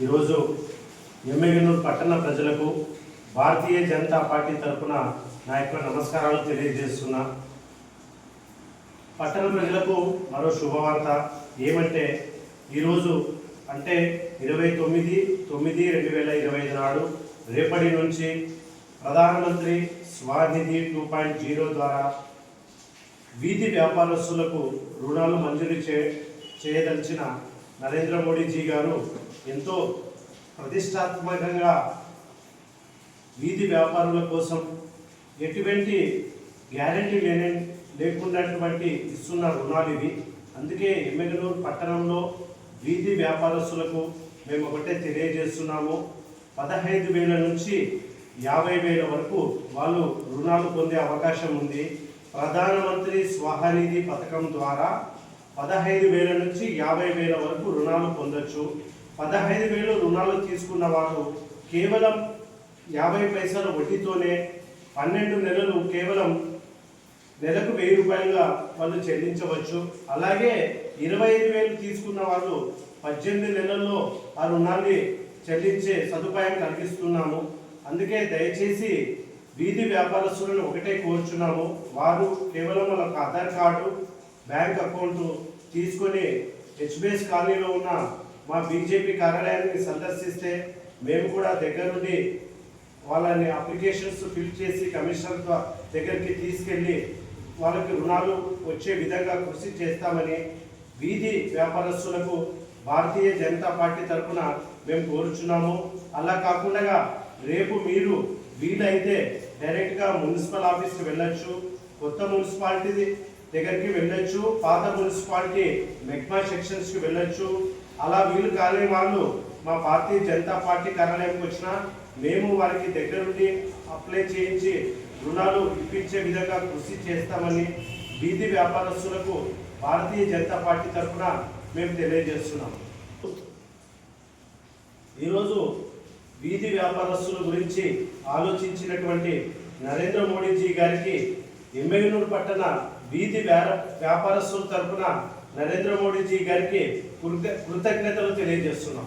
ఈరోజు ఎమ్మెగనూరు పట్టణ ప్రజలకు భారతీయ జనతా పార్టీ తరఫున నా యొక్క నమస్కారాలు తెలియజేస్తున్నా. పట్టణ ప్రజలకు మరో శుభవార్త ఏమంటే ఈరోజు అంటే ఇరవై తొమ్మిది తొమ్మిది రెండు వేల ఇరవై ఐదు నాడు రేపటి నుంచి ప్రధానమంత్రి స్వానిధి టూ పాయింట్ జీరో ద్వారా వీధి వ్యాపారస్తులకు రుణాలు మంజూరు చే చేయదలిచిన నరేంద్ర మోడీజీ గారు ఎంతో ప్రతిష్టాత్మకంగా వీధి వ్యాపారుల కోసం ఎటువంటి గ్యారంటీ లేని లేకుండాటువంటి ఇస్తున్న రుణాలు ఇవి. అందుకే ఎమ్మెగనూరు పట్టణంలో వీధి వ్యాపారస్తులకు మేము ఒకటే తెలియజేస్తున్నాము. పదహైదు వేల నుంచి యాభై వేల వరకు వాళ్ళు రుణాలు పొందే అవకాశం ఉంది. ప్రధానమంత్రి స్వహనిధి పథకం ద్వారా పదహైదు వేల నుంచి యాభై వేల వరకు రుణాలు పొందొచ్చు. పదహైదు వేలు రుణాలు తీసుకున్న వారు కేవలం యాభై పైసల వడ్డీతోనే పన్నెండు నెలలు కేవలం నెలకు వెయ్యి రూపాయలుగా వాళ్ళు చెల్లించవచ్చు. అలాగే ఇరవై ఐదు వేలు తీసుకున్న వాళ్ళు పద్దెనిమిది నెలల్లో ఆ రుణాన్ని చెల్లించే సదుపాయం కలిగిస్తున్నాము. అందుకే దయచేసి వీధి వ్యాపారస్తులను ఒకటే కోరుచున్నాము. వారు కేవలం వాళ్ళ ఆధార్ కార్డు బ్యాంక్ అకౌంట్ తీసుకొని హెచ్బిఎస్ కాలనీలో ఉన్న మా బీజేపీ కార్యాలయాన్ని సందర్శిస్తే మేము కూడా దగ్గరుండి వాళ్ళని అప్లికేషన్స్ ఫిల్ చేసి కమిషనర్ దగ్గరికి తీసుకెళ్ళి వాళ్ళకి రుణాలు వచ్చే విధంగా కృషి చేస్తామని వీధి వ్యాపారస్తులకు భారతీయ జనతా పార్టీ తరఫున మేము కోరుచున్నాము. అలా కాకుండా రేపు మీరు వీలైతే డైరెక్ట్గా మున్సిపల్ ఆఫీస్కి వెళ్ళొచ్చు. కొత్త మున్సిపాలిటీ దగ్గరికి వెళ్ళొచ్చు. పాత మున్సిపాలిటీ మెగ్మా సెక్షన్స్కి వెళ్ళొచ్చు. అలా వీలు కాని వాళ్ళు మా భారతీయ జనతా పార్టీ కార్యాలయంకి వచ్చినా మేము వారికి దగ్గరుండి అప్లై చేయించి రుణాలు ఇప్పించే విధంగా కృషి చేస్తామని బీది వ్యాపారస్తులకు భారతీయ జనతా పార్టీ తరఫున మేము తెలియజేస్తున్నాం. ఈరోజు వీధి వ్యాపారస్తుల గురించి ఆలోచించినటువంటి నరేంద్ర మోడీజీ గారికి ఎమ్మెల్యూరు పట్టణ వీధి వ్యా- వ్యాపారస్తుల తరఫున నరేంద్ర మోడీజీ గారికి కృతజ్ఞతలు తెలియజేస్తున్నాం.